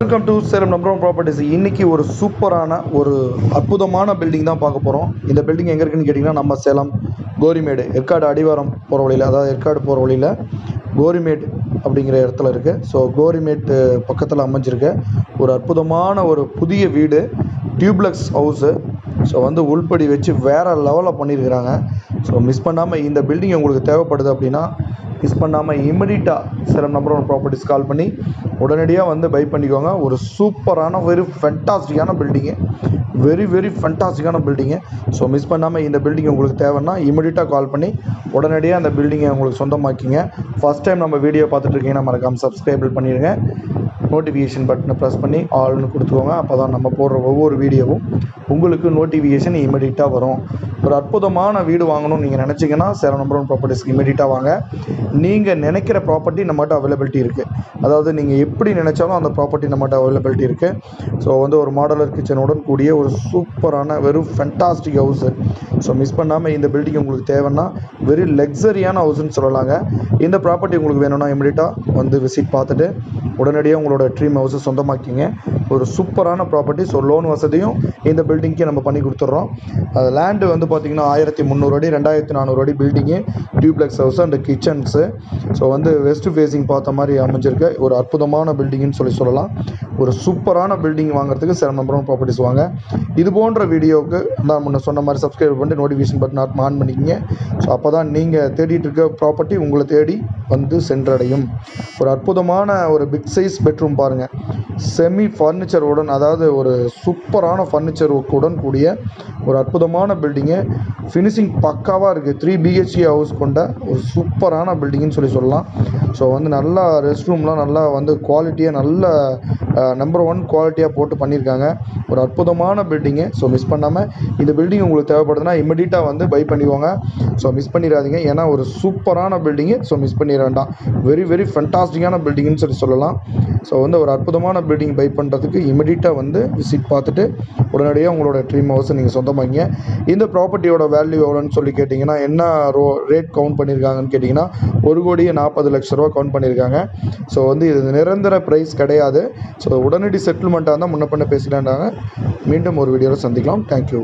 Welcome to Salem number one properties இன்னைக்கு ஒரு சூப்பரான ஒரு அற்புதமான பில்டிங் தான் பார்க்க போகிறோம் இந்த பில்டிங் எங்கே இருக்குன்னு கேட்டிங்கன்னா நம்ம சேலம் கோரிமேடு. ஏற்காடு அடிவாரம் போகிற வழியில் அதாவது ஏற்காடு போகிற வழியில் கோரிமேடு அப்படிங்கிற இடத்துல இருக்குது ஸோ கோரிமேட்டு பக்கத்தில் அமைஞ்சிருக்க. ஒரு அற்புதமான ஒரு புதிய வீடு டியூப்ளக்ஸ் ஹவுஸு ஸோ வந்து உள்படி வச்சு வேறு லெவலில் பண்ணியிருக்கிறாங்க. ஸோ மிஸ் பண்ணாமல் இந்த பில்டிங் உங்களுக்கு தேவைப்படுது அப்படின்னா மிஸ் பண்ணாமல் இமிடியட்டாக Salem number one properties call பண்ணி உடனடியாக வந்து பை பண்ணிக்கோங்க. ஒரு சூப்பரான வெரி ஃபென்டாஸ்டிக்கான பில்டிங்கு வெரி வெரி ஃபென்டாஸ்டிக்கான பில்டிங்கு ஸோ மிஸ் பண்ணாமல் இந்த பில்டிங் உங்களுக்கு தேவைன்னா இமிடியட்டாக கால் பண்ணி உடனடியாக அந்த பில்டிங்கை உங்களுக்கு சொந்தமாக்கிங்க. ஃபஸ்ட் டைம் நம்ம வீடியோ பார்த்துட்ருக்கீங்கன்னா மறக்காமல் சப்ஸ்கிரைபிள் பண்ணிடுங்க. நோட்டிஃபிகேஷன் பட்டனை ப்ரெஸ் பண்ணி ஆல்னு கொடுத்துக்கோங்க. அப்போ தான் நம்ம போடுற ஒவ்வொரு வீடியோவும் உங்களுக்கு நோட்டிஃபிகேஷன் இமீடியட்டாக வரும். ஒரு அற்புதமான வீடு வாங்கணும்னு நீங்கள் நினச்சிங்கன்னா சேலம் நம்பர் ஒன் ப்ராப்பர்ட்டிஸ்க்கு இமிடியட்டாக வாங்க. நீங்கள் நினைக்கிற ப்ராப்பர்ட்டி நம்மகிட்ட அவைலபிலிட்டி இருக்குது அதாவது நீங்கள் எப்படி நினச்சாலும் அந்த ப்ராப்பர்ட்டி நம்மகிட்ட அவைலபிலிட்டி இருக்குது ஸோ வந்து ஒரு மாடலர் கிச்சனுடன் கூடிய ஒரு சூப்பரான வெறும் ஃபென்டாஸ்டிக் ஹவுஸு ஸோ மிஸ் பண்ணாமல் இந்த பில்டிங் உங்களுக்கு தேவைன்னா வெரி லக்ஸரியான ஹவுஸ்ன்னு சொல்லலாங்க. இந்த ப்ராப்பர்ட்டி உங்களுக்கு வேணும்னா இமிடியட்டாக வந்து விசிட் பார்த்துட்டு உடனடியாக உங்களோட ட்ரீம் ஹவுஸை சொந்தமாக்கிங்க. ஒரு சூப்பரான ப்ராப்பர்ட்டி ஸோ லோன் வசதியும் இந்த பில்டிங்க்கே நம்ம பண்ணி கொடுத்துட்றோம். அது லேண்டு வந்து பார்த்திங்கன்னா ஆயிரத்தி முந்நூறு அடி ரெண்டாயிரத்தி நானூறு அடி building duplex house and kitchens so வந்து வெஸ்ட் ஃபேஸிங் பார்த்த மாதிரி அமைஞ்சிருக்கு. ஒரு அற்புதமான பில்டிங்னு சொல்லி சொல்லலாம். ஒரு சூப்பரான பில்டிங் வாங்குறதுக்கு சேலம் நம்பர் ப்ராப்பர்ட்டிஸ் வாங்க. இது போன்ற வீடியோவுக்கு நான் முன்ன சொன்ன மாதிரி சப்ஸ்கிரைப் பண்ணிட்டு நோட்டிஃபிகேஷன் பட்டன் ஆட் ஆன் பண்ணிக்கிங்க. ஸோ அப்போ தான் நீங்கள் தேடிட்டு இருக்க ப்ராப்பர்ட்டி உங்களை தேடி வந்து சென்றடையும். ஒரு அற்புதமான ஒரு பிக் சைஸ் பெட்ரூம் பாருங்கள் செமி ஃபர்னிச்சர் உடன் அதாவது ஒரு சூப்பரான ஃபர்னிச்சர் உடன் கூடிய ஒரு அற்புதமான பில்டிங்கு ஃபினிஷிங் பக்காவாக இருக்குது த்ரீ பிஹெச்கே ஹவுஸ் கொண்ட ஒரு சூப்பரான பில்டிங்னு சொல்லி சொல்லலாம். ஸோ வந்து நல்லா ரெஸ்ட் ரூம்லாம் நல்லா வந்து குவாலிட்டியாக நல்ல நம்பர் ஒன் குவாலிட்டியாக போட்டு பண்ணியிருக்காங்க ஒரு அற்புதமான பில்டிங்கு ஸோ மிஸ் பண்ணாமல் இந்த பில்டிங் உங்களுக்கு தேவைப்படுதுன்னா இமிடியட்டாக வந்து பை பண்ணிக்கோங்க. ஸோ மிஸ் பண்ணிடாதீங்க ஏன்னா ஒரு சூப்பரான பில்டிங்கு ஸோ மிஸ் பண்ணிட வேண்டாம். வெரி வெரி ஃபென்டாஸ்டிக்கான பில்டிங்னு சொல்லி சொல்லலாம். ஸோ வந்து ஒரு அற்புதமான பில்டிங் பை பண்ணுறதுக்கு இமிடியட்டாக வந்து விசிட் பார்த்துட்டு உடனடியாக உங்களோட ட்ரீம் ஹவுஸை நீங்கள் சொந்தமாகிங்க இந்த ப்ராப்பர்ட்டியோட வேல்யூ எவ்வளோன்னு சொல்லி கேட்டிங்கன்னா என்ன ரோ ரேட் கவுண்ட் பண்ணியிருக்காங்கன்னு கேட்டிங்கன்னா ஒரு கோடியே நாற்பது லட்ச ரூபா கவுண்ட் பண்ணியிருக்காங்க ஸோ வந்து இது நிரந்தர ப்ரைஸ் கிடையாது. ஸோ உடனடி செட்டில்மெண்ட்டாக இருந்தால் முன்ன பண்ண பேசிக்கலான்றாங்க மீண்டும் ஒரு வீடியோவில் சந்திக்கலாம். தேங்க்யூ